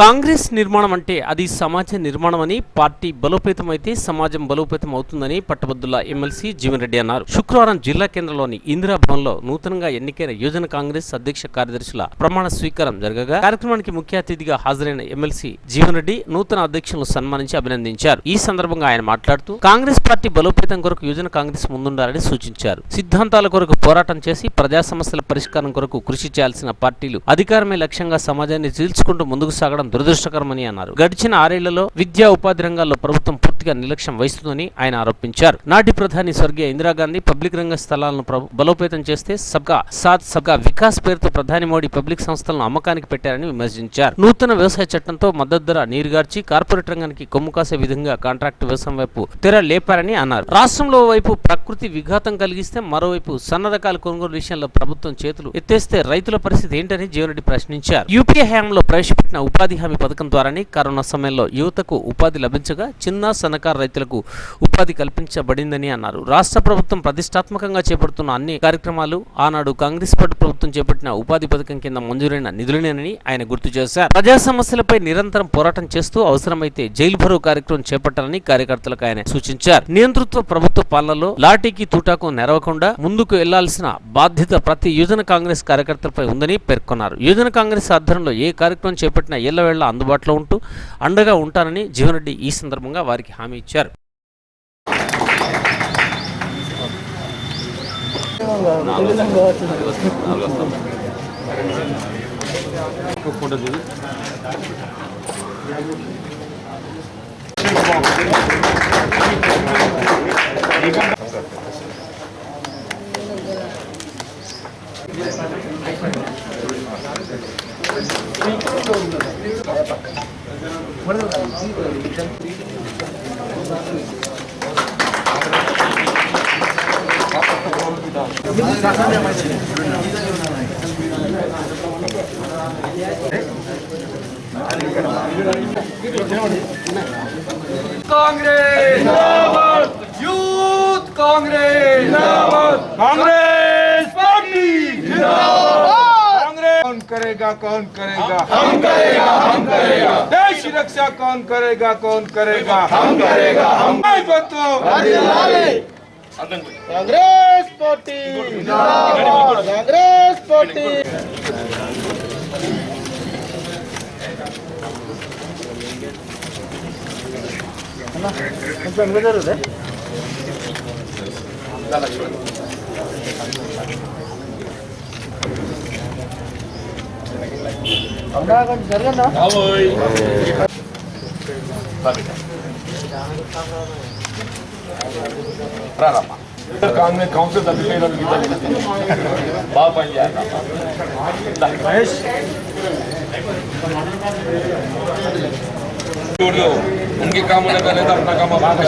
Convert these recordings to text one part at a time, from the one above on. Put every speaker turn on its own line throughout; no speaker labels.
కాంగ్రెస్ నిర్మాణం అంటే అది సమాజ నిర్మాణం అని పార్టీ బలోపేతం అయితే సమాజం బలోపేతం అవుతుందని పట్టభద్రుల ఎమ్మెల్సీ జీవన్ రెడ్డి అన్నారు. శుక్రవారం జిల్లా కేంద్రంలోని ఇందిరా భవన్లో నూతనంగా ఎన్నికైన యువజన కాంగ్రెస్ అధ్యక్ష కార్యదర్శుల ప్రమాణ స్వీకారం జరగగా కార్యక్రమానికి ముఖ్య అతిథిగా హాజరైన ఎమ్మెల్సీ జీవన్ రెడ్డి నూతన అధ్యక్షులను సన్మానించి అభినందించారు. ఈ సందర్భంగా ఆయన మాట్లాడుతూ కాంగ్రెస్ పార్టీ బలోపేతం కొరకు యువజన కాంగ్రెస్ ముందుండాలని సూచించారు. సిద్ధాంతాల కొరకు పోరాటం చేసి ప్రజా సమస్యల పరిష్కారం కొరకు కృషి చేయాల్సిన పార్టీలు అధికారమే లక్ష్యంగా సమాజాన్ని చీల్చుకుంటూ ముందుకు సాగడం దురదృష్టకరమని అన్నారు. గడిచిన ఆరేళ్ళలో విద్యా ఉపాధి రంగాల్లో ప్రభుత్వం పూర్తిగా నిర్లక్ష్యం వహిస్తుందని ఆయన ఆరోపించారు. నాటి ప్రధాని స్వర్గీయ ఇందిరాగాంధీ పబ్లిక్ రంగ స్థలాలను బలోపేతం చేస్తే సబ్గా సాత్ సబ్గా వికాస్ పేరుతో ప్రధాని మోడీ పబ్లిక్ సంస్థలను అమ్మకానికి పెట్టారని విమర్శించారు. నూతన వ్యవసాయ చట్టంతో మద్దతు ధర నీరుగార్చి కార్పొరేట్ రంగానికి కొమ్ము కాసే విధంగా కాంట్రాక్ట్ వ్యవసాయం వైపు తెర లేపారని అన్నారు. రాష్ట్రంలో వైపు ప్రకృతి విఘాతం కలిగిస్తే మరోవైపు సన్న రకాల కొనుగోలు విషయంలో ప్రభుత్వం చేతులు ఎత్తేస్తే రైతుల పరిస్థితి ఏంటని జీవనరెడ్డి ప్రశ్నించారు. యూపీఏ హయాంలో ప్రవేశపెట్టిన ఉపాధి హామీ పథకం ద్వారానే కరోనా సమయంలో యువతకు ఉపాధి లభించగా చిన్న సన్నకారు రైతులకు ఉపాధి కల్పించబడిందని అన్నారు. రాష్ట్ర ప్రభుత్వం ప్రతిష్టాత్మకంగా చేపడుతున్న అన్ని కార్యక్రమాలు ఆనాడు కాంగ్రెస్ పార్టీ ప్రభుత్వం చేపట్టిన ఉపాధి పథకం కింద మంజూరైన నిధులనేనని ఆయన గుర్తు చేశారు. ప్రజా సమస్యలపై నిరంతరం పోరాటం చేస్తూ అవసరమైతే జైలు భరో కార్యక్రమం చేపట్టాలని కార్యకర్తలకు ఆయన సూచించారు. నియంతృత్వ ప్రభుత్వ పాలనలో లాఠీకి తూటాకు నెరవకుండా ముందుకు వెళ్ళాల్సిన బాధ్యత ప్రతి యువజన కాంగ్రెస్ కార్యకర్తలపై ఉందని పేర్కొన్నారు. యువజన కాంగ్రెస్ ఆధ్వర్యంలో ఏ కార్యక్రమం చేపట్టినా వేళ అందుబాటులో ఉంటూ అండగా ఉంటానని జీవన్రెడ్డి ఈ సందర్భంగా వారికి హామీ ఇచ్చారు.
Congress youth Congress
Congress party Congress. कौन करेगा कौन करेगा? हम करेगा हम करेगा। देश की रक्षा कौन करेगा कौन करेगा? हम करेगा हम बतो
कांग्रेस पार्टी कांग्रेस पार्टी। ఇంట్లో
ఎంత జరుగుతుంది జరగందా రామ్మా కాంగ్రెస్ కౌన్సిల్ తప్పిపోయిన బాగా పని మహేష్ दो उनके काम होने का नहीं तो अपना काम आप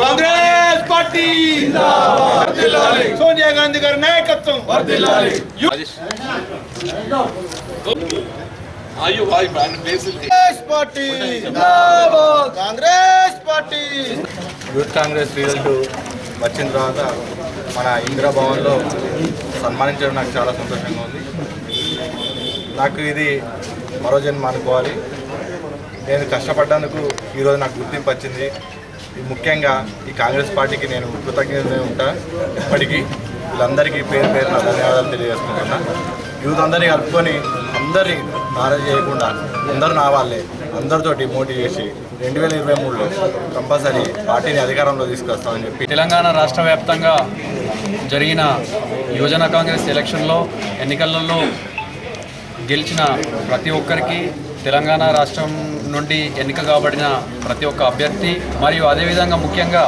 కాంగ్రెస్ పార్టీ సోనియా గాంధీ గారి నాయకత్వం ఆయు hi brand basil
Congress party जिंदाबाद Congress party
youth Congress result వచ్చిన తర్వాత మన ఇందిరా భవన్లో సన్మానించడం నాకు చాలా సంతోషంగా ఉంది నాకు ఇది మరో జన్మ అనుకోవాలి నేను కష్టపడ్డందుకు ఈరోజు నాకు గుర్తింపు వచ్చింది. ముఖ్యంగా ఈ కాంగ్రెస్ పార్టీకి నేను కృతజ్ఞత ఉంటా. ఇప్పటికీ వీళ్ళందరికీ పేరు పేరు ధన్యవాదాలు తెలియజేసుకుంటున్నా. యూత్ అందరినీ కలుపుకొని అందరినీ నారా చేయకుండా అందరూ నా వాళ్ళే. అందరితోటి మోటివ్ చేసి రెండు వేల ఇరవై మూడులో కంపల్సరీ పార్టీని అధికారంలో తీసుకొస్తామని చెప్పి.
తెలంగాణ రాష్ట్ర వ్యాప్తంగా జరిగిన యువజన కాంగ్రెస్ ఎలక్షన్లో ఎన్నికలలో గెలిచిన ప్రతి ఒక్కరికి తెలంగాణ రాష్ట్రం నుండి ఎన్నిక కాబడిన ప్రతి ఒక్క అభ్యర్థి మరియు అదేవిధంగా ముఖ్యంగా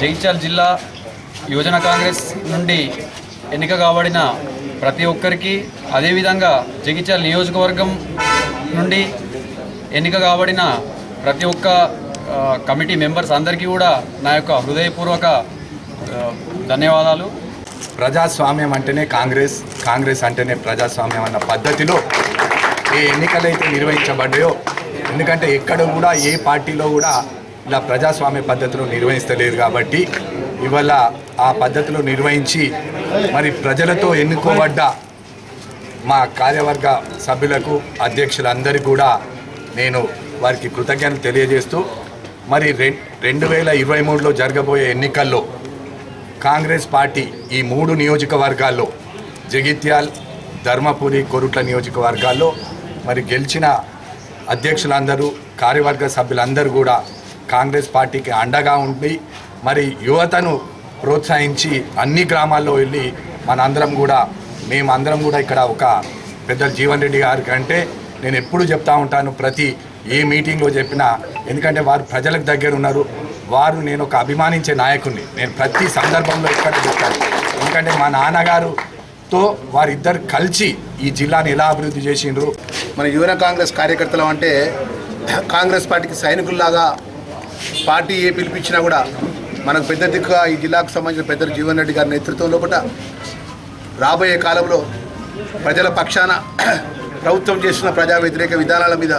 జైత్యాల్ జిల్లా యువజన కాంగ్రెస్ నుండి ఎన్నిక కాబడిన ప్రతి ఒక్కరికి అదేవిధంగా జగిత్యాల నియోజకవర్గం నుండి ఎన్నిక కాబడిన ప్రతి ఒక్క కమిటీ మెంబర్స్ అందరికీ కూడా నా యొక్క హృదయపూర్వక ధన్యవాదాలు.
ప్రజాస్వామ్యం అంటేనే కాంగ్రెస్ కాంగ్రెస్ అంటేనే ప్రజాస్వామ్యం అన్న పద్ధతిలో ఏ ఎన్నికలైతే నిర్వహించబడ్డాయో ఎందుకంటే ఎక్కడ కూడా ఏ పార్టీలో కూడా ఇలా ప్రజాస్వామ్య పద్ధతిలో నిర్వహిస్తలేదు కాబట్టి ఇవాళ ఆ పద్ధతిలో నిర్వహించి మరి ప్రజలతో ఎన్నుకోబడ్డ మా కార్యవర్గ సభ్యులకు అధ్యక్షులందరికీ కూడా నేను వారికి కృతజ్ఞతలు తెలియజేస్తూ మరి రెండు వేల ఇరవై మూడులో జరగబోయే ఎన్నికల్లో కాంగ్రెస్ పార్టీ ఈ మూడు నియోజకవర్గాల్లో జగిత్యాల్ ధర్మపురి కొరుట్ల నియోజకవర్గాల్లో మరి గెలిచిన అధ్యక్షులందరూ కార్యవర్గ సభ్యులందరూ కూడా కాంగ్రెస్ పార్టీకి అండగా ఉండి మరి యువతను ప్రోత్సహించి అన్ని గ్రామాల్లో వెళ్ళి మనందరం కూడా మేమందరం కూడా ఇక్కడ ఒక పెద్ద జీవన్ రెడ్డి గారి కంటే నేను ఎప్పుడు చెప్తా ఉంటాను ప్రతి ఏ మీటింగ్లో చెప్పినా. ఎందుకంటే వారు ప్రజలకు దగ్గర ఉన్నారు. వారు నేను ఒక అభిమానించే నాయకుడిని నేను ప్రతి సందర్భంలో ఇక్కడ చెప్తాను. ఎందుకంటే మా నాన్నగారుతో వారిద్దరు కలిసి ఈ జిల్లాని ఎలా అభివృద్ధి చేసిండ్రు.
మన యువన కాంగ్రెస్ కార్యకర్తలు అంటే కాంగ్రెస్ పార్టీకి సైనికుల్లాగా పార్టీ ఏ పిలిపించినా కూడా మనకు పెద్ద దిక్కుగా ఈ జిల్లాకు సంబంధించిన పెద్దలు జీవన్ రెడ్డి గారి నేతృత్వంలో కూడా రాబోయే కాలంలో ప్రజల పక్షాన ప్రభుత్వం చేసిన ప్రజా వ్యతిరేక విధానాల మీద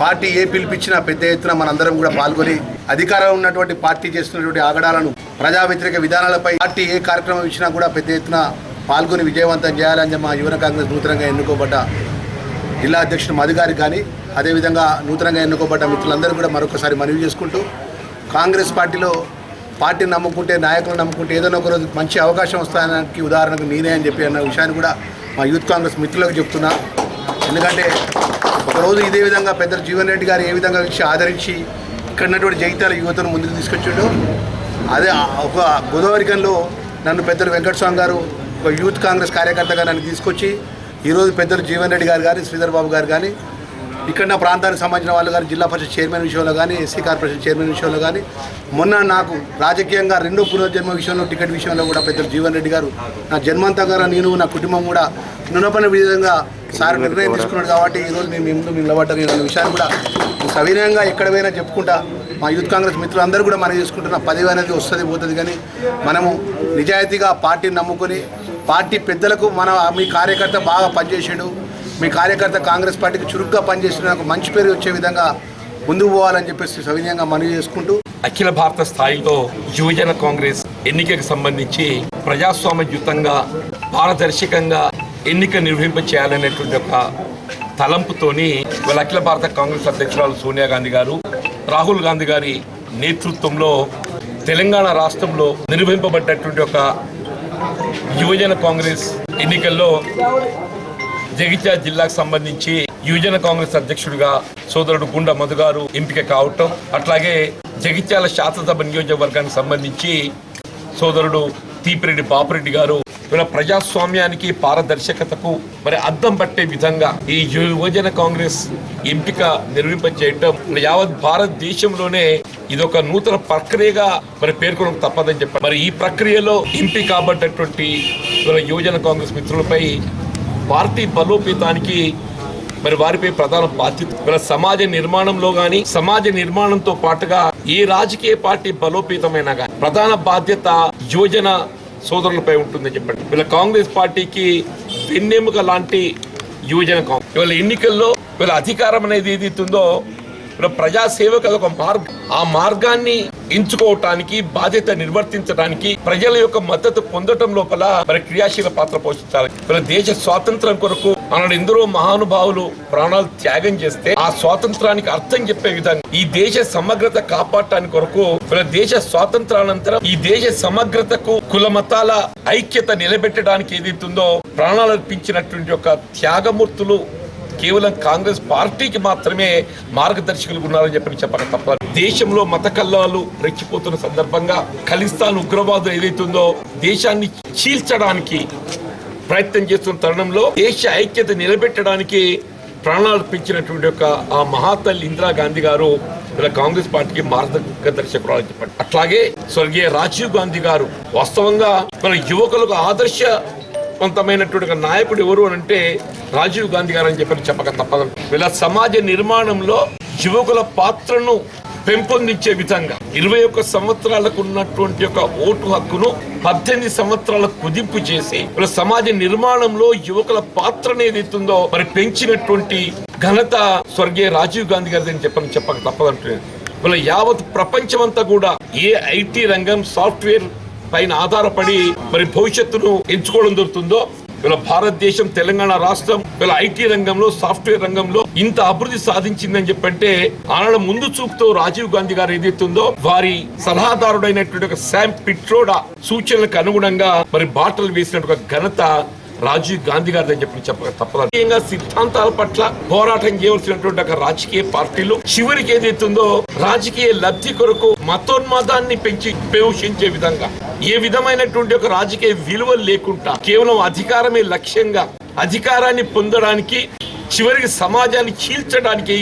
పార్టీ ఏ పిలిపించినా పెద్ద ఎత్తున మనందరం కూడా పాల్గొని అధికారం ఉన్నటువంటి పార్టీ చేస్తున్నటువంటి ఆగడాలను ప్రజా వ్యతిరేక విధానాలపై పార్టీ ఏ కార్యక్రమం ఇచ్చినా కూడా పెద్ద ఎత్తున పాల్గొని విజయవంతం చేయాలని మా యువన కాంగ్రెస్ నూతనంగా ఎన్నుకోబడ్డ జిల్లా అధ్యక్షుడు మధుగారి కానీ అదేవిధంగా నూతనంగా ఎన్నుకోబడ్డ మిత్రులందరూ కూడా మరొకసారి మనవి చేసుకుంటూ కాంగ్రెస్ పార్టీలో పార్టీని నమ్ముకుంటే నాయకులను నమ్ముకుంటే ఏదైనా ఒకరోజు మంచి అవకాశం వస్తానికి ఉదాహరణకు నేనే అని చెప్పి అన్న విషయాన్ని కూడా మా యూత్ కాంగ్రెస్ మిత్రులకు చెప్తున్నా. ఎందుకంటే ఒకరోజు ఇదే విధంగా పెద్ద జీవన్ రెడ్డి గారు ఏ విధంగా ఇచ్చి ఆదరించి ఇక్కడ ఉన్నటువంటి జైతాల యువతను ముందుకు తీసుకొచ్చిండు అదే ఒక గోదావరికంలో నన్ను పెద్దలు వెంకటస్వామి గారు ఒక యూత్ కాంగ్రెస్ కార్యకర్తగా నన్ను తీసుకొచ్చి ఈరోజు పెద్దలు జీవన్ రెడ్డి గారు కానీ శ్రీధర్ బాబు గారు కానీ ఇక్కడ నా ప్రాంతానికి సంబంధించిన వాళ్ళు కానీ జిల్లా పరిషత్ చైర్మన్ విషయంలో కానీ ఎస్సీ కార్పొరేషన్ చైర్మన్ విషయంలో కానీ మొన్న నాకు రాజకీయంగా రెండో పునర్జన్మ విషయంలో టికెట్ విషయంలో కూడా పెద్దలు జీవన్ రెడ్డి గారు నా జన్మంతా నేను నా కుటుంబం కూడా నునపన విధంగా సార్ నిర్ణయం తీసుకున్నాడు కాబట్టి ఈరోజు మేము మీ ముందు నిలబడ్డాను అనే విషయాన్ని కూడా సవినయంగా ఎక్కడ పోయినా చెప్పుకుంటా మా యూత్ కాంగ్రెస్ మిత్రులందరూ కూడా మనం చేసుకుంటున్న పదవి అనేది వస్తుంది పోతుంది కానీ మనము నిజాయితీగా పార్టీని నమ్ముకొని పార్టీ పెద్దలకు మన మీ కార్యకర్త బాగా పనిచేసాడు. మీ కార్యకర్త కాంగ్రెస్ పార్టీకి చురుగ్గా పనిచేసిన నాకు మంచి పేరు వచ్చే విధంగా ముందుకు పోవాలని చెప్పేసి సవినయంగా మనవి చేసుకుంటూ
అఖిల భారత స్థాయిలో యువజన కాంగ్రెస్ ఎన్నికకు సంబంధించి ప్రజాస్వామ్యయుతంగా పారదర్శకంగా ఎన్నిక నిర్వహింప చేయాలనేటువంటి ఒక తలంపుతోని వాళ్ళ అఖిల భారత కాంగ్రెస్ అధ్యక్షురాలు సోనియా గాంధీ గారు రాహుల్ గాంధీ గారి నేతృత్వంలో తెలంగాణ రాష్ట్రంలో నిర్వహింపబడ్డటువంటి ఒక యువజన కాంగ్రెస్ ఎన్నికల్లో జగిత్యాల జిల్లాకు సంబంధించి యువజన కాంగ్రెస్ అధ్యక్షుడిగా సోదరుడు గుండా మధు గారు ఎంపిక కావటం అట్లాగే జగిత్యాల శాసనసభ నియోజకవర్గానికి సంబంధించి సోదరుడు తీపిరెడ్డి బాపురెడ్డి గారు ఇలా ప్రజాస్వామ్యానికి పారదర్శకతకు మరి అద్దం పట్టే విధంగా ఈ యువజన కాంగ్రెస్ ఎంపిక నిర్వహింపచేయటం యావత్ భారతదేశంలోనే ఇదొక నూతన ప్రక్రియగా మరి పేర్కొనక తప్పదని చెప్పారు. మరి ఈ ప్రక్రియలో ఎంపిక కాబట్టినటువంటి యువజన కాంగ్రెస్ మిత్రులపై పార్టీ బలోపేతానికి మరి వారిపై ప్రధాన బాధ్యత. మన సమాజ నిర్మాణంలో గాని సమాజ నిర్మాణంతో పాటుగా ఏ రాజకీయ పార్టీ బలోపేతమైనా కానీ ప్రధాన బాధ్యత యువజన సోదరులపై ఉంటుందని చెప్పండి. వీళ్ళ కాంగ్రెస్ పార్టీకి వెన్నెముక లాంటి యువజన కాంగ్రెస్ వీళ్ళ ఎన్నికల్లో వీళ్ళ అధికారం అనేది ఏదైతుందో ప్రజాసేవకు అదొక మార్గం. ఆ మార్గాన్ని ఎంచుకోవటానికి బాధ్యత నిర్వర్తించడానికి ప్రజల యొక్క మద్దతు పొందటం లోపల మరి క్రియాశీల పాత్ర పోషించాలి. మరి దేశ స్వాతంత్రం కొరకు మనల్ని ఎందరో మహానుభావులు ప్రాణాలు త్యాగం చేస్తే ఆ స్వాతంత్రానికి అర్థం చెప్పే విధంగా ఈ దేశ సమగ్రత కాపాడటానికి కొరకు మన దేశ స్వాతంత్రానంతరం ఈ దేశ సమగ్రతకు కుల మతాల ఐక్యత నిలబెట్టడానికి ఏదైతుందో ప్రాణాలు అర్పించినటువంటి యొక్క త్యాగమూర్తులు కేవలం కాంగ్రెస్ పార్టీకి మాత్రమే మార్గదర్శకులు ఉన్నారని చెప్పి చెప్పక తప్ప దేశంలో మత కల్లాలు రెచ్చిపోతున్న సందర్భంగా ఖలిస్తాన్ ఉగ్రవాదం ఏదైతుందో దేశాన్ని చీల్చడానికి ప్రయత్నం చేస్తున్న తరుణంలో దేశ ఐక్యత నిలబెట్టడానికి ప్రాణాలు అర్పించినటువంటి ఒక ఆ మహాతల్లి ఇందిరాగాంధీ గారు ఇలా కాంగ్రెస్ పార్టీకి మార్గదర్శకురాలని చెప్పండి అట్లాగే స్వర్గీయ రాజీవ్ గాంధీ గారు వాస్తవంగా మన యువకులకు ఆదర్శ వంతమైనటువంటి నాయకుడు ఎవరు అని అంటే రాజీవ్ గాంధీ గారు అని చెప్పి చెప్పక తప్పదు. ఇలా సమాజ నిర్మాణంలో యువకుల పాత్రను పెంపొందించే విధంగా ఇరవై ఒక్క సంవత్సరాలకు ఉన్నటువంటి ఒక ఓటు హక్కును పద్దెనిమిది సంవత్సరాలకు కుదింపు చేసి సమాజ నిర్మాణంలో యువకుల పాత్ర ఏదైతుందో మరి పెంచినటువంటి ఘనత స్వర్గీయ రాజీవ్ గాంధీ గారిది అని చెప్పని చెప్పక తప్పదంటున్నాను. వీళ్ళ యావత్ ప్రపంచమంతా కూడా ఏ ఐటీ రంగం సాఫ్ట్వేర్ పైన ఆధారపడి మరి భవిష్యత్తును ఎంచుకోవడం దొరుకుతుందో ఇలా భారతదేశం తెలంగాణ రాష్ట్రం ఇలా ఐటీ రంగంలో సాఫ్ట్వేర్ రంగంలో ఇంత అభివృద్ధి సాధించిందని చెప్పంటే ఆనాడు ముందు చూపుతో రాజీవ్ గాంధీ గారు ఏదైతుందో వారి సలహాదారుడైనటువంటి ఒక శామ్ పిట్రోడా సూచనలకు అనుగుణంగా మరి బాటలు వేసినట్టు ఘనత రాజీవ్ గాంధీ గారి అని చెప్పి చెప్పక తప్పదు ముఖ్యంగా సిద్ధాంతాల పట్ల పోరాటం చేయవలసినటువంటి ఒక రాజకీయ పార్టీలు చివరికి ఏదైతుందో రాజకీయ లబ్ధి కొరకు మతోన్మాదాన్ని పెంచి పోషించే విధంగా. ఏ విధమైనటువంటి ఒక రాజకీయ విలువలు లేకుండా కేవలం అధికారమే లక్ష్యంగా అధికారాన్ని పొందడానికి చివరికి సమాజాన్ని చీల్చడానికి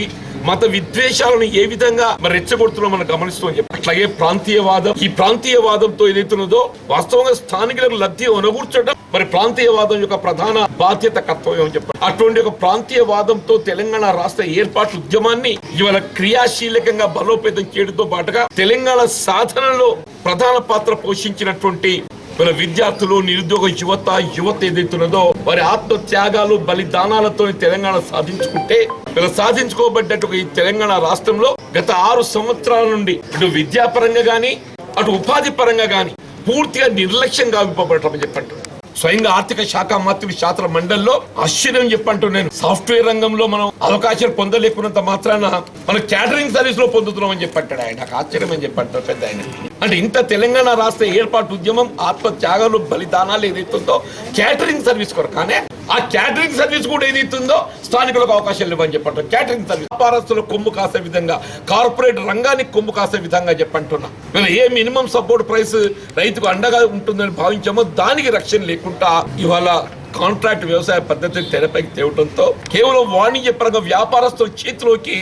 మత విద్వేషాలను ఏ విధంగా మరి రెచ్చగొడుతున్నా మనం గమనిస్తాం చెప్పి అట్లాగే ప్రాంతీయవాదం ఈ ప్రాంతీయవాదంతో ఏదైతున్నదో వాస్తవంగా స్థానికులకు లబ్ధి ఒనగూర్చడం మరి ప్రాంతీయవాదం యొక్క ప్రధాన బాధ్యత కర్తవ్యం అని చెప్పారు అటువంటి ఒక ప్రాంతీయవాదంతో తెలంగాణ రాష్ట్ర ఏర్పాటు ఉద్యమాన్ని ఇవాళ క్రియాశీలకంగా బలోపేతం చేయడంతో పాటుగా తెలంగాణ సాధనలో ప్రధాన పాత్ర పోషించినటువంటి మన విద్యార్థులు నిరుద్యోగ యువత యువత ఏదైతున్నదో వారి ఆత్మ త్యాగాలు బలిదానాలతో తెలంగాణ సాధించుకుంటే ఇలా సాధించుకోబడ్డట్టు ఈ తెలంగాణ రాష్ట్రంలో గత ఆరు సంవత్సరాల నుండి ఇటు విద్యాపరంగా గాని అటు ఉపాధి పరంగా గాని పూర్తిగా నిర్లక్ష్యంగా విప్పబడటం చెప్పండి స్వయంగా ఆర్థిక శాఖ మంత్రి శాస్త్ర మండలిలో ఆశ్చర్యం చెప్పంటూ నేను సాఫ్ట్వేర్ రంగంలో మనం అవకాశాలు పొందలేకున్నంత మాత్రాన మనం క్యాటరింగ్ సర్వీస్లో పొందుతున్నాం అని చెప్పంటాడు ఆయన. నాకు ఆశ్చర్యం అని చెప్పంటారు పెద్ద ఆయన. అంటే ఇంత తెలంగాణ రాష్ట్ర ఏర్పాటు ఉద్యమం ఆత్మ త్యాగాలు బలిదానాలు ఏదైతుందో క్యాటరింగ్ సర్వీస్ కొరకానే ఆ క్యాటరింగ్ సర్వీస్ కూడా ఏదైతుందో స్థానికులకు అవకాశాలు ఇవ్వని చెప్పంటారు క్యాటరింగ్ సర్వీస్ వ్యాపారస్తులు కొమ్ము కాసే విధంగా కార్పొరేట్ రంగానికి కొమ్ము కాసే విధంగా చెప్పంటున్నా. ఏ మినిమం సపోర్ట్ ప్రైస్ రైతుకు అండగా ఉంటుందని భావించామో దానికి రక్షణ లేకుండా ఇవాళ కాంట్రాక్ట్ వ్యవసాయ పద్ధతిని తెరపైకి తేవడంతో కేవలం వాణిజ్యపరంగా వ్యాపారస్తుల చేతిలోకి